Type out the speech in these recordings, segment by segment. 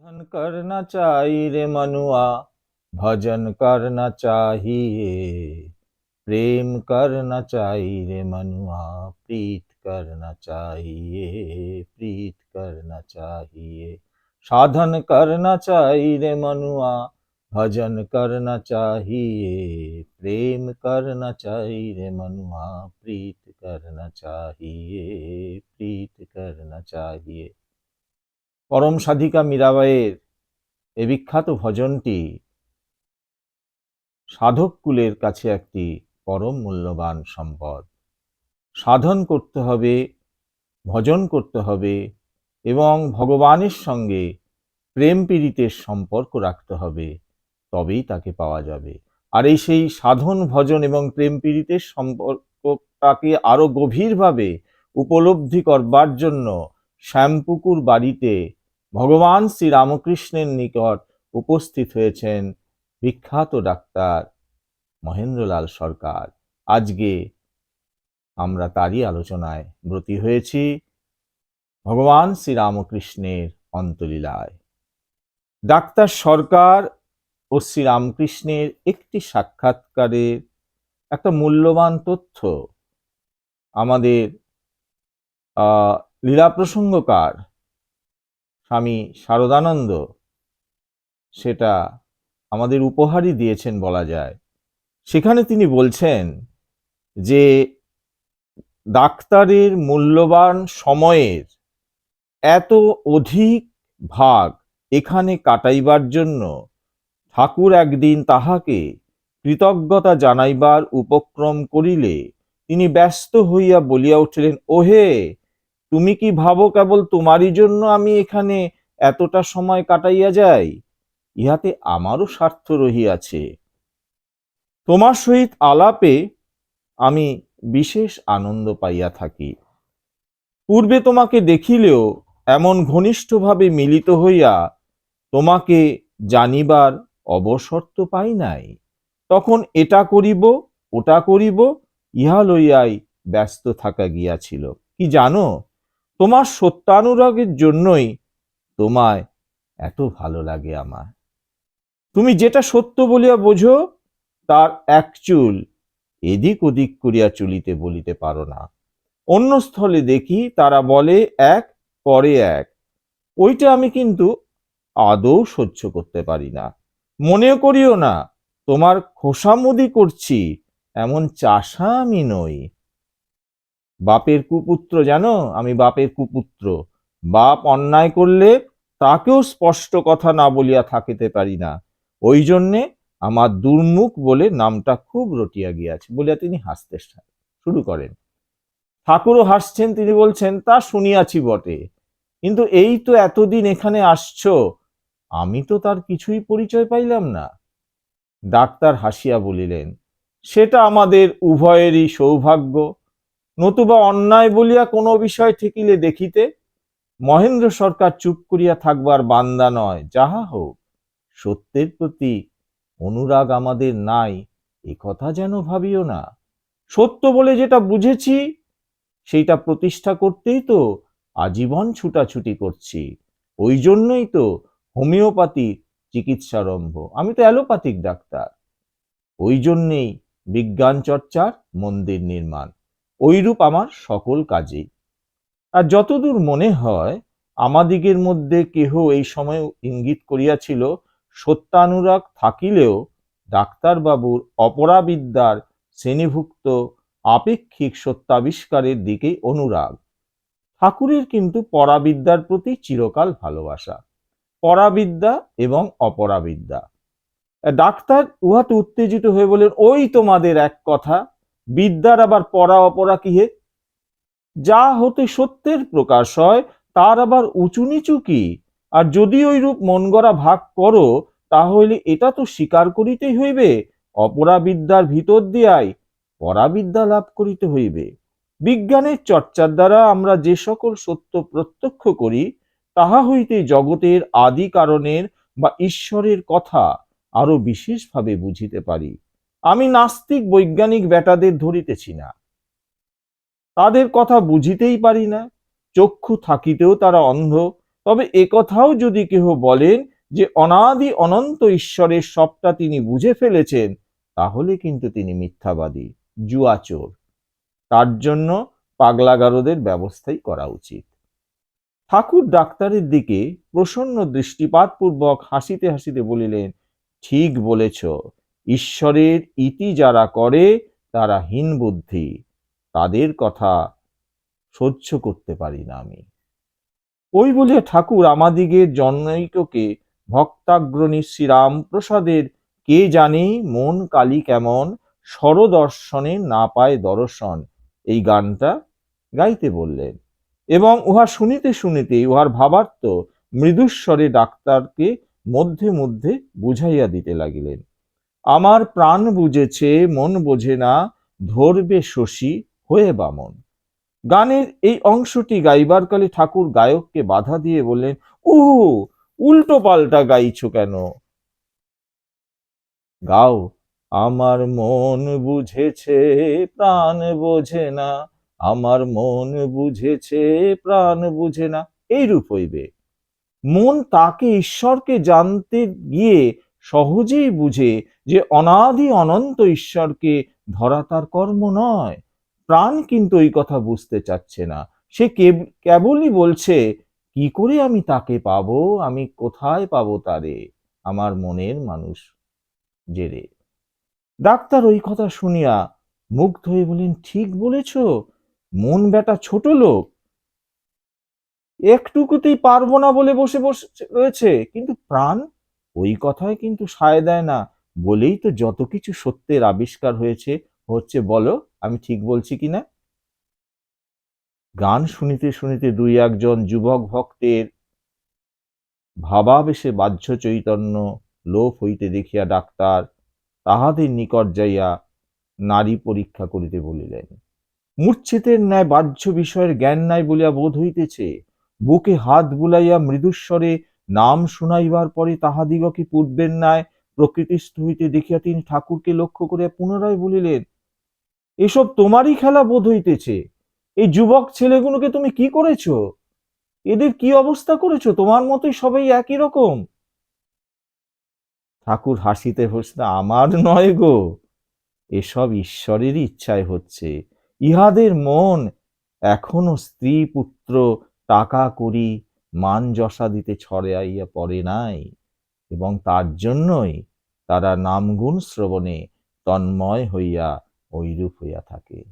भजन करना चाहिए रे मनुआ, भजन करना चाहिए। प्रेम करना चाहिए रे मनुआ, प्रीत करना चाहिए, प्रीत करना चाहिए। साधन करना चाहिए रे मनुआ, भजन करना चाहिए। प्रेम करना चाहिए रे मनुआ, प्रीत करना चाहिए, प्रीत करना चाहिए। পরম সাধিকা মীরাবাইয়ের এ বিখ্যাত ভজনটি সাধক কুলের কাছে একটি পরম মূল্যবান সম্পদ। সাধন করতে হবে, ভজন করতে হবে এবং ভগবানের সঙ্গে প্রেম পীড়িতের সম্পর্ক রাখতে হবে, তবেই তাকে পাওয়া যাবে। আর এই সেই সাধন, ভজন এবং প্রেম পীড়িতের সম্পর্কটাকে আরও গভীরভাবে উপলব্ধি করবার জন্য শ্যামপুকুর বাড়িতে ভগবান শ্রী রামকৃষ্ণের নিকট উপস্থিত হয়েছেন বিখ্যাত ডাক্তার মহেন্দ্রলাল সরকার। আজকে আমরা তারই আলোচনায় ব্রতী হয়েছি ভগবান শ্রী রামকৃষ্ণের অন্তলীলায়। ডাক্তার সরকার ও শ্রী রামকৃষ্ণের একটি সাক্ষাৎকারের একটা মূল্যবান তথ্য আমাদের লীলা প্রসঙ্গকার স্বামী শারদানন্দ সেটা আমাদের উপহারই দিয়েছেন বলা যায়। সেখানে তিনি বলছেন যে ডাক্তারের মূল্যবান সময়ের এত অধিক ভাগ এখানে কাটাইবার জন্য ঠাকুর একদিন তাহাকে কৃতজ্ঞতা জানাইবার উপক্রম করিলে তিনি ব্যস্ত হইয়া বলিয়া উঠিলেন, ওহে তুমি কি ভাবো কেবল তোমারই জন্য আমি এখানে এতটা সময় কাটাইয়া যাই? ইহাতে আমারও স্বার্থ রহিয়াছে। তোমার সহিত আলাপে আমি বিশেষ আনন্দ পাইয়া থাকি। পূর্বে তোমাকে দেখিলেও এমন ঘনিষ্ঠভাবে মিলিত হইয়া তোমাকে জানিবার অবসর তো পাই নাই। তখন এটা করিব, ওটা করিব, ইহা লইয়াই ব্যস্ত থাকা গিয়াছিল। কি জানো? তোমার সত্যানুরাগের জন্যই তোমায় এত ভালো লাগে আমার। তুমি যেটা সত্য বলিয়া বোঝো, তার এক চুল এদিক ওদিক করিয়া চলিতে বলিতে পারো না। অন্য স্থলে দেখি তারা বলে, এক, পরে এক। ওইটা আমি কিন্তু আদৌ সহ্য করতে পারি না। মনে করিও না, তোমার খোসামুদি করছি, এমন চাষা আমি নই। বাপের কুপুত্র জানো? আমি বাপের কুপুত্র। বাপ অন্যায় করলে তাকেও স্পষ্ট কথা না বলিয়া থাকিতে পারি না। ওই জন্যে আমার দুর্মুখ বলে নামটা খুব রটিয়া গিয়াছে বলিয়া তিনি হাসতে শুরু করেন। ঠাকুরও হাসছেন, তিনি বলছেন, তা শুনিয়াছি বটে। কিন্তু এই তো এতদিন এখানে আসছো। আমি তো তার কিছুই পরিচয় পাইলাম না। ডাক্তার হাসিয়া বলিলেন, সেটা আমাদের উভয়েরই সৌভাগ্য। নতুবা অন্যায় বলিয়া কোনো বিষয় ঠেকিলে দেখিতে মহেন্দ্র সরকার চুপ করিয়া থাকবার বান্দা নয়, যাহা হোক, সত্যের প্রতি অনুরাগ আমাদের নাই, এ কথা যেন ভাবিও না। সত্য বলে যেটা বুঝেছি, সেইটা প্রতিষ্ঠা করতেই তো আজীবন ছুটাছুটি করছি। ওই জন্যই তো হোমিওপ্যাথি চিকিৎসারম্ভ। আমি তো অ্যালোপ্যাথিক ডাক্তার। ওই জন্যেই বিজ্ঞান চর্চার মন্দির নির্মাণ। ওইরূপ আমার সকল কাজেই। আর যতদূর মনে হয়, আমাদিগের মধ্যে কেহ এই সময় ইঙ্গিত করিয়াছিল, সত্যানুরাগ থাকিলেও ডাক্তারবাবুর অপরাবিদ্যার শ্রেণীভুক্ত আপেক্ষিক সত্যাবিষ্কারের দিকেই অনুরাগ। ঠাকুরের কিন্তু পরাবিদ্যার প্রতি চিরকাল ভালোবাসা, পরাবিদ্যা এবং অপরাবিদ্যা। ডাক্তার উহাতে উত্তেজিত হয়ে বলেন ওই তোমাদের এক কথা বিদ্যার আবার পরা অপরা কি হে যা হতে সত্যের প্রকাশ হয়, তার আবার উঁচু নিচু কি? আর যদি ওই রূপ মন গড়া ভাগ করো, তাহলে এটা তো স্বীকার করিতেই হইবে অপরাবিদ্যার ভিতর দিয়াই পরাবিদ্যা লাভ করিতে হইবে। বিজ্ঞানের চর্চার দ্বারা আমরা যে সকল সত্য প্রত্যক্ষ করি, তাহা হইতে জগতের আদি কারণের বা ঈশ্বরের কথা আরও বিশেষভাবে বুঝিতে পারি। আমি নাস্তিক বৈজ্ঞানিক বেটাদের ধরিতেছি না। তাদের কথা বুঝিতেই পারি না, চক্ষু থাকিতেও তারা অন্ধ। তবে একথাও যদি কেহ বলেন যে অনাদি অনন্ত ঈশ্বরের সবটা তিনি বুঝে ফেলেছেন, তাহলে কিন্তু তিনি মিথ্যাবাদী, জুয়াচোর। তার জন্য পাগলাগারদের ব্যবস্থাই করা উচিত। ঠাকুর ডাক্তারের দিকে প্রসন্ন দৃষ্টিপাতপূর্বক হাসিতে হাসিতে বলিলেন, ঠিক বলেছ। ঈশ্বরের ইতি যারা করে, তারা হীন বুদ্ধি তাদের কথা সহ্য করতে পারি না আমি। ওই বলিয়া ঠাকুর আমাদিগের জনৈককে ভক্তাগ্রণী শ্রীরামপ্রসাদের কে জানে মন কালী কেমন স্বরদর্শনে না পায় দর্শন। এই গানটা গাইতে বললেন। এবং উহা শুনিতে শুনিতে উহার ভাবার্থ মৃদুস্বরে ডাক্তারকে মধ্যে মধ্যে বুঝাইয়া দিতে লাগিলেন। আমার প্রাণ বুঝেছে, মন বোঝে না, ধরবে শশী হয়ে বামন। গানের এই অংশটি গাইবার কালে ঠাকুর গায়ককে বাধা দিয়ে বললেন ও উল্টো পাল্টা গাইছো কেন? গাও, আমার মন বুঝেছে, প্রাণ বোঝে না, আমার মন বুঝেছে, প্রাণ বুঝে না। এইরূপ হইবে। মন তাকে ঈশ্বরকে জানতে গিয়ে সহজেই বুঝে যে অনাদি অনন্ত ঈশ্বরকে ধরা তার কর্ম নয়। প্রাণ কিন্তু এই কথা বুঝতে চাচ্ছে না। সে কেব- কেবলই বলছে, কি করে আমি তাকে পাবো? আমি কোথায় পাবো তারে? আমার মনের মানুষ জেরে। ডাক্তার ওই কথা শুনিয়া মুগ্ধ হয়ে বলেন ঠিক বলেছ, মন বেটা ছোট লোক। একটুকুতেই পারব না বলে বসে বসে, রয়েছে, কিন্তু প্রাণ ওই কথায় কিন্তু সায় দেয় না। বলেই তো যত কিছু সত্যের আবিষ্কার হয়েছে, হচ্ছে বলো, আমি ঠিক বলছি কিনা গান শুনিতে শুনিতে দুই একজন যুবক ভক্তের ভাবাবেশে বাহ্য চৈতন্য লোপ হইতে দেখিয়া ডাক্তার তাহাদের নিকট যাইয়া নারী পরীক্ষা করিতে বলিলেন, মূর্ছিতের ন্যায় বাহ্য বিষয়ের জ্ঞান নাই বলিয়া বোধ হইতেছে? বুকে হাত বুলাইয়া মৃদুস্বরে নাম শুনাইবার পরে তাহাদিগকে পূর্বের ন্যায় প্রকৃতিস্থ হইতে দেখিয়া তিনি ঠাকুরকে লক্ষ্য করিয়া পুনরায় বলিলেন, এসব তোমারই খেলা বোধ হইতেছে। এই যুবক ছেলেগুলোকে তুমি কি করেছ? এদের কি অবস্থা করেছ? তোমার মতোই সবাই একই রকম। ঠাকুর হাসিতে হাসিতে, আমার নয় গো, এসব ঈশ্বরেরই ইচ্ছায় হচ্ছে। ইহাদের মন এখনও স্ত্রী পুত্র টাকা করি মান যশা দিতে ছড়াইয়া পড়ে নাই, এবং তার জন্যই তারা নামগুণ শ্রবণে তন্ময় হইয়া ঐরূপ হইয়া থাকে।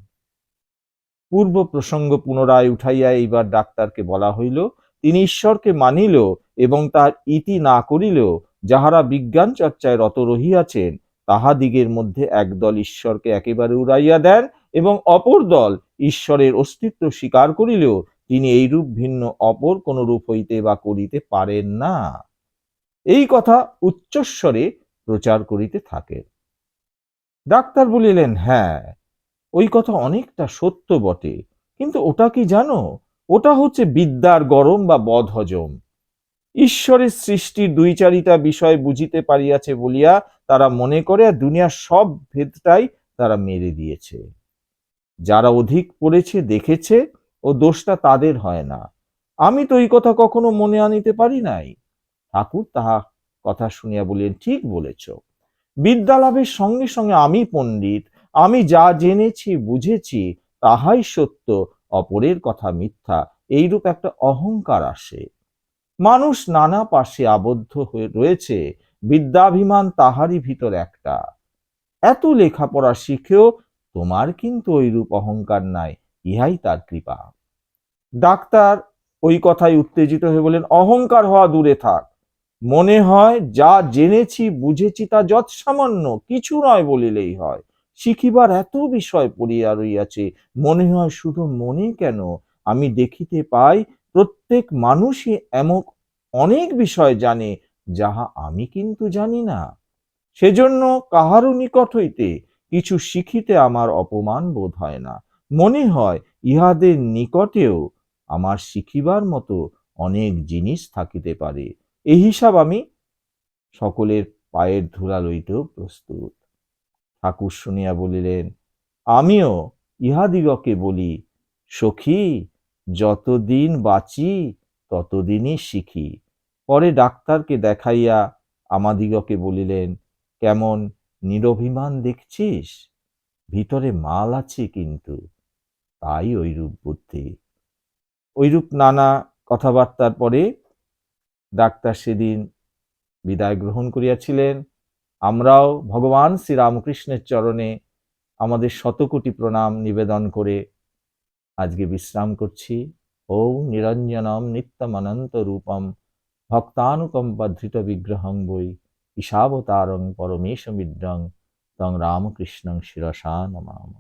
পূর্ব প্রসঙ্গ পুনরায় উঠাইয়া এইবার ডাক্তারকে বলা হইল, তিনি ঈশ্বরকে মানিল এবং তার ইতি না করিল, যাহারা বিজ্ঞান চর্চায় রত রহিয়াছেন তাহাদিগের মধ্যে একদল ঈশ্বরকে একেবারে উড়াইয়া দেন এবং অপর দল ঈশ্বরের অস্তিত্ব স্বীকার করিলেও তিনি এইরূপ ভিন্ন অপর কোন রূপ হইতে বা করিতে পারেন না। এই কথা উচ্চস্বরে প্রচার করিতে থাকেন। ডাক্তার বলিলেন হ্যাঁ ওই কথা অনেকটা সত্য বটে। কিন্তু ওটা কি জানো? ওটা হচ্ছে বিদ্যার গরম বা বদহজম। ঈশ্বরের সৃষ্টির দুই চারিটা বিষয় বুঝিতে পারিয়াছে বলিয়া তারা মনে করে আর দুনিয়ার সব ভেদটাই তারা মেরে দিয়েছে। যারা অধিক পড়েছে, দেখেছে ও দোষটা তাদের হয় না। আমি তো এই কথা কখনো মনে আনিতে পারি নাই। ঠাকুর তাহা কথা শুনিয়া বলিলেন, ঠিক বলেছ। বিদ্যা লাভের সঙ্গে সঙ্গে আমি পণ্ডিত, আমি যা জেনেছি, বুঝেছি, তাহাই সত্য, অপরের কথা মিথ্যা, এইরূপ একটা অহংকার আসে। মানুষ নানা পাশে আবদ্ধ হয়ে রয়েছে, বিদ্যাভিমান তাহারই ভিতর একটা। এত লেখাপড়া শিখেও তোমার কিন্তু ওইরূপ অহংকার নাই। ইহাই তার কৃপা। ডাক্তার ওই কথায় উত্তেজিত হয়ে বলেন অহংকার হওয়া দূরে থাক। মনে হয় যা জেনেছি, বুঝেছি তা যৎ সামান্য কিছু নয় বলিলেই হয়। শিখিবার এত বিষয় পড়িয়া রইয়াছে, মনে হয় শুধু মনে কেন? আমি দেখিতে পাই প্রত্যেক মানুষই এমন অনেক বিষয় জানে, যাহা আমি কিন্তু জানি না। সেজন্য কাহারও নিকট হইতে কিছু শিখিতে আমার অপমান বোধ হয় না। মনে হয় ইহাদের নিকটেও আমার শিখিবার মতো অনেক জিনিস থাকিতে পারে। এই হিসাব আমি সকলের পায়ের ধুলা লইতেও প্রস্তুত। ঠাকুর শুনিয়া বলিলেন, আমিও ইহাদিগকে বলি, সখী, যতদিন বাঁচি ততদিনই শিখি। পরে ডাক্তারকে দেখাইয়া আমাদিগকে বলিলেন, কেমন নিরভিমান দেখছিস? ভিতরে মাল আছে কিন্তু। তাই ঐরূপ বুদ্ধি। ঐরূপ নানা কথাবার্তার পরে ডাক্তার সেদিন বিদায় গ্রহণ করিয়াছিলেন। আমরাও ভগবান শ্রীরামকৃষ্ণের চরণে আমাদের শতকোটি প্রণাম নিবেদন করে আজকে বিশ্রাম করছি। ও নিরঞ্জনম নিত্যমনন্ত রূপম ভক্তানুকম্পাধৃত বিগ্রহং বই ঈশাবতারং পরমেশমিদ্রং তং রামকৃষ্ণং শিরসা নমাম।